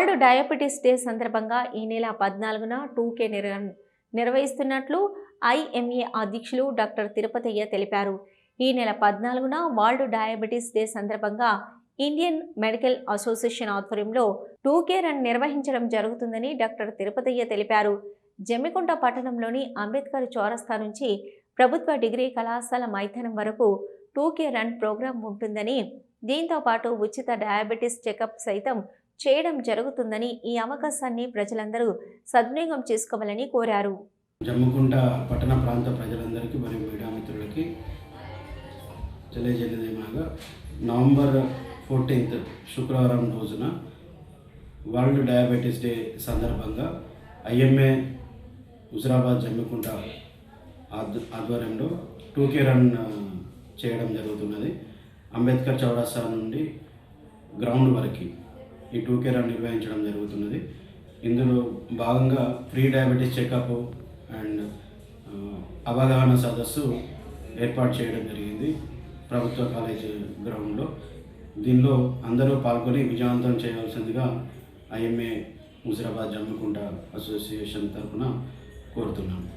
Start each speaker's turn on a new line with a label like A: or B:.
A: World diabetes day సందర్భంగా ఈ నెల పద్నాలుగున టూకే నిర్ నిర్వహిస్తున్నట్లు ఐఎంఏ అధ్యక్షులు డాక్టర్ తిరుపతయ్య తెలిపారు. ఈ నెల పద్నాలుగున వరల్డ్ డయాబెటీస్ డే సందర్భంగా ఇండియన్ మెడికల్ అసోసియేషన్ ఆధ్వర్యంలో టూకే రన్ నిర్వహించడం జరుగుతుందని డాక్టర్ తిరుపతయ్య తెలిపారు. జమ్మికుంట పట్టణంలోని అంబేద్కర్ చౌరస్తా నుంచి ప్రభుత్వ డిగ్రీ కళాశాల మైదానం వరకు టూకే రన్ ప్రోగ్రాం ఉంటుందని దీంతో పాటు ఉచిత డయాబెటీస్ చెకప్ సైతం చేయడం జరుగుతుందని ఈ అవకాశాన్ని ప్రజలందరూ సద్వినియోగం చేసుకోవాలని కోరారు.
B: జమ్మకుంట పట్టణ ప్రాంత ప్రజలందరికీ మరియు మీడియా మిత్రులకి తెలియజేయలేదేమనగా నవంబర్ ఫోర్టీన్త్ శుక్రవారం రోజున వరల్డ్ డయాబెటీస్ డే సందర్భంగా ఐఎంఏ హుజరాబాద్ జమ్మికుంట ఆధ్వర్యంలో టూకే రన్ చేయడం జరుగుతున్నది. అంబేద్కర్ చౌరస్తా నుండి గ్రౌండ్ వరకు ఈ టూ కేర్ నిర్వహించడం జరుగుతున్నది. ఇందులో భాగంగా ఫ్రీ డయాబెటీస్ చెకప్ అండ్ అవగాహన సదస్సు ఏర్పాటు చేయడం జరిగింది ప్రభుత్వ కాలేజ్ గ్రౌండ్లో. దీనిలో అందరూ పాల్గొని విజయవంతం చేయవలసిందిగా ఐఎంఏ హుజరాబాద్ జమ్మికుంట అసోసియేషన్ తరఫున కోరుతున్నాను.